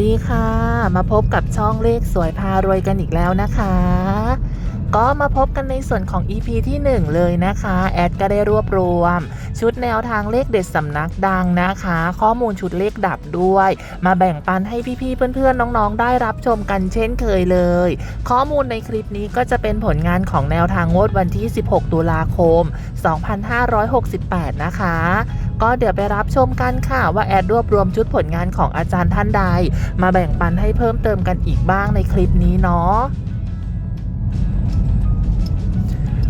ดีค่ะ มาพบกับช่องเลขสวยพารวยกันอีกแล้วนะคะ ก็มาพบกันในส่วนของ EP ที่ 1 เลยนะคะ แอดก็ได้รวบรวม ชุดแนวทางเลขเด็ดสำนักดังนะคะ ข้อมูลชุดเลขดับด้วย มาแบ่งปันให้พี่ๆเพื่อนๆน้องๆ ได้รับชมกันเช่นเคยเลย ข้อมูลในคลิปนี้ก็จะเป็นผลงานของแนวทางงวดวันที่ 16 ตุลาคม 2568 นะคะ ก็เดี๋ยวไปรับชมกันค่ะว่าแอดรวบรวมชุดผลงานของอาจารย์ท่านใด มาแบ่งปันให้เพิ่มเติมกันอีกบ้างในคลิปนี้เนาะ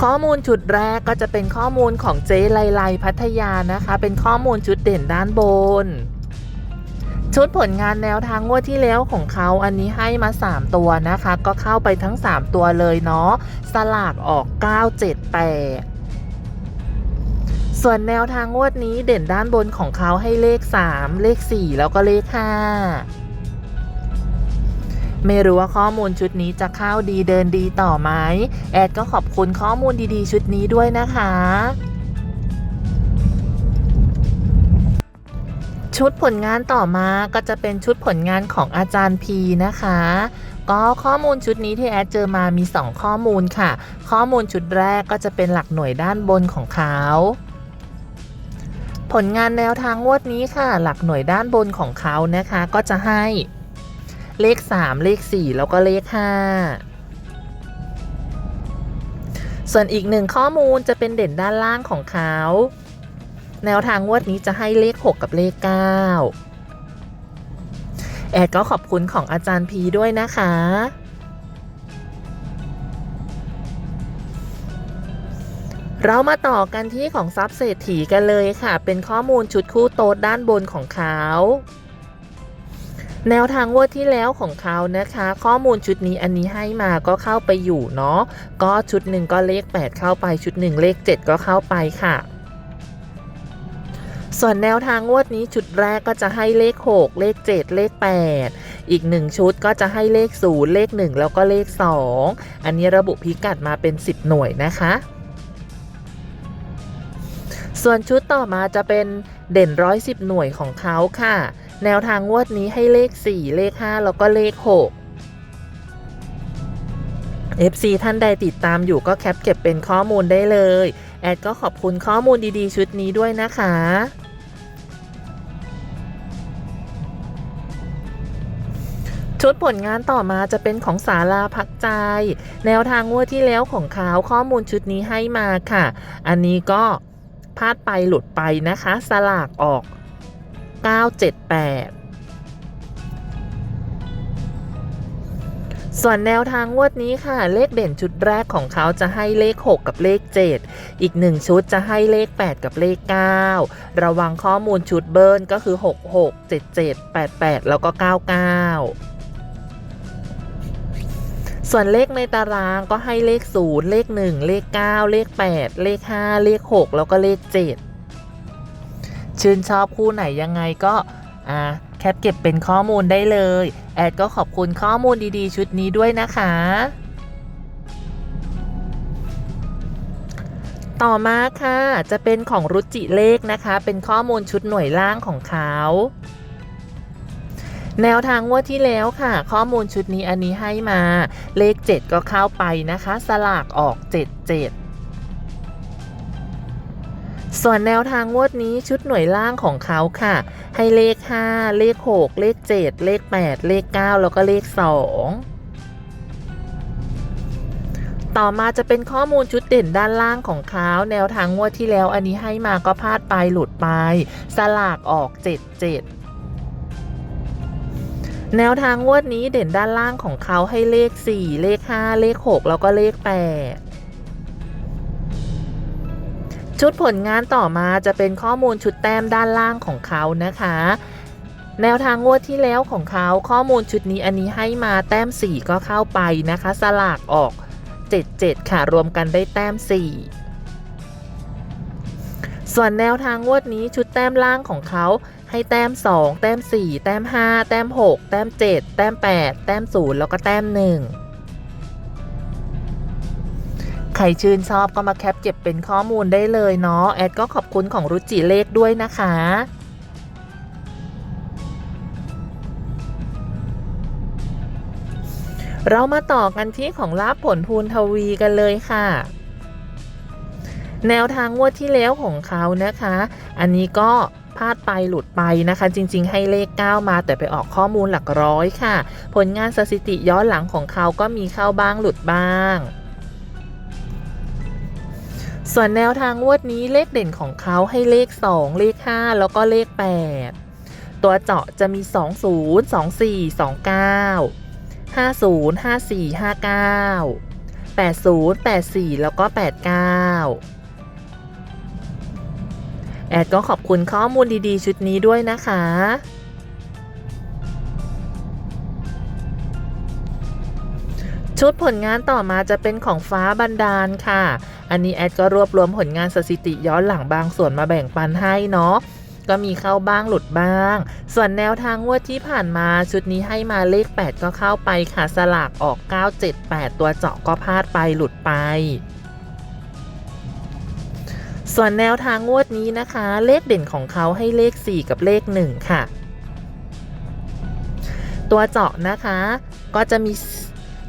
ข้อมูลชุดแรกก็จะเป็นข้อมูลของเจ๊ไลไลพัทยานะคะ เป็นข้อมูลชุดเด่นด้านบน ชุดผลงานแนวทางงวดที่แล้วของเขาอันนี้ให้มา 3 ตัวนะคะ ก็เข้าไปทั้ง 3 ตัวเลยเนาะสลากออก 978ส่วนแนวทางงวดนี้เด่นด้านบนของเขาให้เลข 3 เลข 4 แล้วก็เลข 5 ไม่รู้ว่าข้อมูลชุดนี้จะเข้าดีเดินดีต่อไหมแอดก็ขอบคุณข้อมูลดีๆ ชุดนี้ด้วยนะคะ ชุดผลงานต่อมาก็จะเป็นชุดผลงานของอาจารย์พีนะคะก็ข้อมูลชุดนี้ที่แอดเจอมามี 2 ข้อมูลค่ะ ข้อมูลชุดแรกก็จะเป็นหลักหน่วยด้านบนของเขาผลงานแนวทางงวดนี้ค่ะ หลักหน่วยด้านบนของเขานะคะ ก็จะให้ เลข 3 เลข 4 แล้วก็เลข 5 ส่วนอีกหนึ่งข้อมูลจะเป็นเด่นด้านล่างของเขา แนวทางงวดนี้จะให้เลข 6 กับเลข 9 แอดก็ขอบคุณของอาจารย์พีด้วยนะคะเรามาต่อกันที่ของซับเศรษฐีกันเลยค่ะ เป็นข้อมูลชุดคู่โต๊ดด้านบนของเขา แนวทางงวดที่แล้วของเขานะคะ ข้อมูลชุดนี้อันนี้ให้มาก็เข้าไปอยู่เนาะก็ชุดหนึ่งก็เลข 8 เข้าไปชุดหนึ่งเลข 7 ก็เข้าไปค่ะ ส่วนแนวทางงวดนี้ชุดแรกก็จะให้เลข 6 เลข 7 เลข 8 อีก 1 ชุดก็จะให้เลข 0 เลข 1 แล้วก็เลข 2 อันนี้ระบุพิกัดมาเป็น 10 หน่วยนะคะส่วนชุดต่อมาจะเป็นเด่น110หน่วยของเขาค่ะ แนวทางงวดนี้ให้เลข 4 เลข 5 แล้วก็เลข 6 FC ท่านใดติดตามอยู่ก็แคปเก็บเป็นข้อมูลได้เลย แอดก็ขอบคุณข้อมูลดีๆ ชุดนี้ด้วยนะคะชุดผลงานต่อมาจะเป็นของสาราพักใจ แนวทางงวดที่แล้วของเขาข้อมูลชุดนี้ให้มาค่ะ อันนี้ก็พลาดไปหลุดไปนะคะ สลากออก 978 ส่วนแนวทางงวดนี้ค่ะ เลขเด่นชุดแรกของเขาจะให้เลข 6 กับเลข 7 อีก 1 ชุดจะให้เลข 8 กับเลข 9 ระวังข้อมูลชุดเบิร์นก็คือ 66 77 88 แล้วก็ 99ส่วนเลขในตารางก็ให้เลข 0 เลข 1 เลข 9 เลข 8 เลข 5 เลข 6 แล้วก็เลข 7 ชื่นชอบคู่ไหนยังไงก็อ่าแคปเก็บเป็นข้อมูลได้เลย แอดก็ขอบคุณข้อมูลดีๆ ชุดนี้ด้วยนะคะ ต่อมาค่ะ จะเป็นของรุจิเลขนะคะ เป็นข้อมูลชุดหน่วยล่างของเขาแนวทางงวดที่แล้วค่ะ ข้อมูลชุดนี้อันนี้ให้มา เลข 7 ก็เข้าไปนะคะ สลากออก 77 ส่วนแนวทางงวดนี้ชุดหน่วยล่างของเขาค่ะ ให้เลข 5 เลข 6 เลข 7 เลข 8 เลข 9 แล้วก็เลข 2 ต่อมาจะเป็นข้อมูลชุดเด่นด้านล่างของเขาแนวทางงวดที่แล้วอันนี้ให้มาก็พลาดไปหลุดไป สลากออก 77แนวทางงวดนี้เด่นด้านล่างของเขาให้เลข 4 เลข 5 เลข 6 แล้วก็เลข 8 ชุดผลงานต่อมาจะเป็นข้อมูลชุดแต้มด้านล่างของเขานะคะ แนวทางงวดที่แล้วของเขาข้อมูลชุดนี้อันนี้ให้มาแต้ม 4 ก็เข้าไปนะคะ สลากออก 77 ค่ะ รวมกันได้แต้ม 4 ส่วนแนวทางงวดนี้ชุดแต้มล่างของเขาให้แต้ม 2 แต้ม 4 แต้ม 5 แต้ม 6 แต้ม 7 แต้ม 8 แต้ม 0 แล้วก็แต้ม 1 รชื่นชอบก็มาแคปเก็บเป็นข้อมูลได้เลยเนาะแอดก็ขอบคุณของรุจิเลขด้วยนะคะเรามาต่อกันที่ของลาบผลพูนทวีกันเลยค่ะ แนวทางงวดที่แล้วของเขานะคะ อันนี้ก็พลาดไปหลุดไปนะคะ จริง ๆ ให้เลข 9 มาแต่ไปออกข้อมูลหลักร้อยค่ะ ผลงานสถิติย้อนหลังของเขาก็มีเข้าบ้างหลุดบ้าง ส่วนแนวทางงวดนี้เลขเด่นของเขาให้เลข 2 เลข 5 แล้วก็เลข 8 ตัวเจาะจะมี 20 24 29 50 54 59 80 84 แล้วก็ 89 แอดก็ขอบคุณข้อมูลดีๆ ชุดนี้ด้วยนะคะ ชุดผลงานต่อมาจะเป็นของฟ้าบันดาลค่ะ อันนี้แอดก็รวบรวมผลงานสถิติย้อนหลังบางส่วนมาแบ่งปันให้เนาะก็มีเข้าบ้างหลุดบ้าง ส่วนแนวทางงวดที่ผ่านมาชุดนี้ให้มาเลข 8 ก็เข้าไปค่ะ สลากออก 978 ตัวเจาะก็พลาดไปหลุดไป ส่วนแนวทางงวดนี้นะคะ เลขเด่นของเขาให้เลข 4 กับเลข 1 ค่ะ ตัวเจาะนะคะ ก็จะมี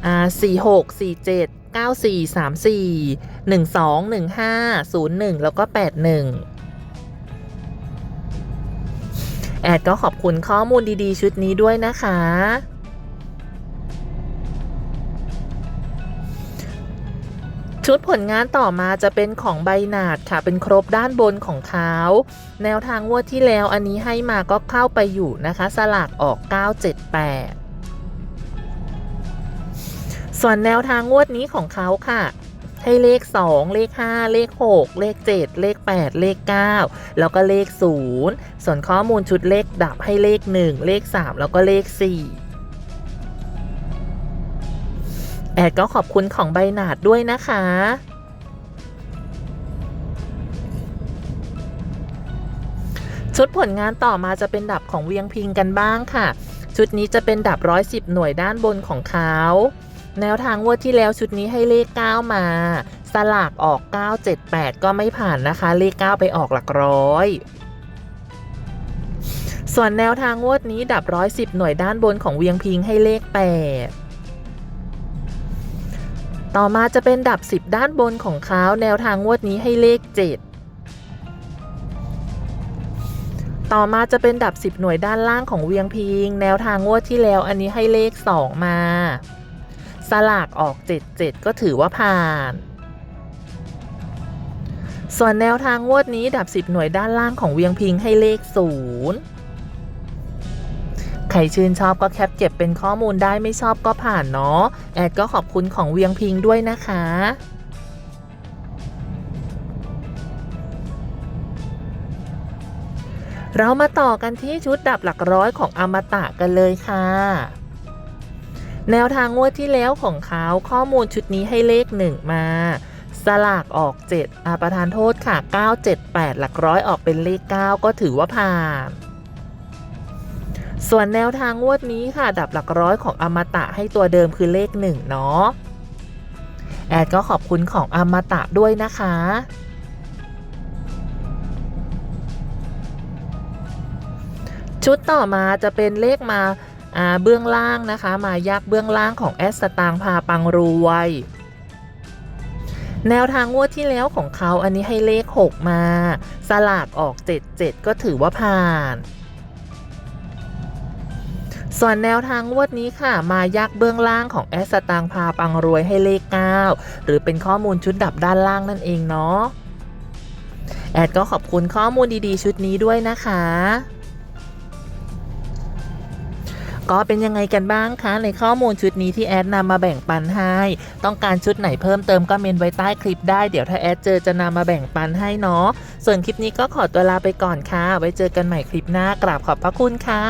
อ่า46 47 94 34 12 15 01แล้วก็81แอดก็ขอบคุณข้อมูลดีๆ ชุดนี้ด้วยนะคะ ชุดผลงานต่อมาจะเป็นของใบหนาดค่ะ เป็นครบด้านบนของเขา แนวทางงวดที่แล้วอันนี้ให้มาก็เข้าไปอยู่นะคะ สลากออก 978 ส่วนแนวทางงวดนี้ของเขาค่ะ ให้เลข 2 เลข 5 เลข 6 เลข 7 เลข 8 เลข 9 แล้วก็เลข 0 ส่วนข้อมูลชุดเลขดับให้เลข 1 เลข 3 แล้วก็เลข 4แอดก็ขอบคุณของใบหนาดด้วยนะคะ ชุดผลงานต่อมาจะเป็นดับของเวียงพิงกันบ้างค่ะ ชุดนี้จะเป็นดับ 110 หน่วยด้านบนของเขา แนวทางงวดที่แล้วชุดนี้ให้เลข 9 มา สลากออก 978 ก็ไม่ผ่านนะคะ เลข 9 ไปออกหลักร้อย ส่วนแนวทางงวดนี้ดับ110หน่วยด้านบนของเวียงพิงให้เลข 8 ต่อมาจะเป็นดับ 10 ด้านบนของเขาแนวทางงวดนี้ให้เลข 7ต่อมาจะเป็นดับ 10 หน่วยด้านล่างของเวียงพิง แนวทางงวดที่แล้วอันนี้ให้เลข 2 มา สลากออก 77 ก็ถือว่าผ่าน ส่วนแนวทางงวดนี้ดับ 10 หน่วยด้านล่างของเวียงพิงให้เลข 0 ใครชื่นชอบก็แคปเก็บเป็นข้อมูลได้ไม่ชอบก็ผ่านเนาะ แอดก็ขอบคุณของเวียงพิงด้วยนะคะเรามาต่อกันที่ชุดดับหลักร้อยของอมตะกันเลยค่ะ แนวทางงวดที่แล้วของเขาข้อมูลชุดนี้ให้เลข 1 มา สลากออก 7อาประทานโทษค่ะ 978 หลักร้อยออกเป็นเลข 9 ก็ถือว่าผ่าน ส่วนแนวทางงวดนี้ค่ะ ดับหลักร้อยของอมตะให้ตัวเดิมคือเลข 1 เนาะแอดก็ขอบคุณของอมตะด้วยนะคะชุดต่อมาจะเป็นเลขมาอ่า เบื้องล่างนะคะ มายักเบื้องล่างของแอสตางพาปังรวยแนวทางงวดที่แล้วของเขาอันนี้ให้เลข 6 มา สลากออก 77 ก็ถือว่าผ่าน ส่วนแนวทางงวดนี้ค่ะ มายักเบื้องล่างของแอสตางพาปังรวยให้เลข 9 หรือเป็นข้อมูลชุดดับด้านล่างนั่นเองเนาะแอดก็ขอบคุณข้อมูลดีๆ ชุดนี้ด้วยนะคะ ก็เป็นยังไงกันบ้างคะ ในข้อมูลชุดนี้ที่แอดนำมาแบ่งปันให้ ต้องการชุดไหนเพิ่มเติมก็เมนไว้ใต้คลิปได้ เดี๋ยวถ้าแอดเจอจะนำมาแบ่งปันให้เนาะ ส่วนคลิปนี้ก็ขอตัวลาไปก่อนค่ะ ไว้เจอกันใหม่คลิปหน้ากราบขอบพระคุณค่ะ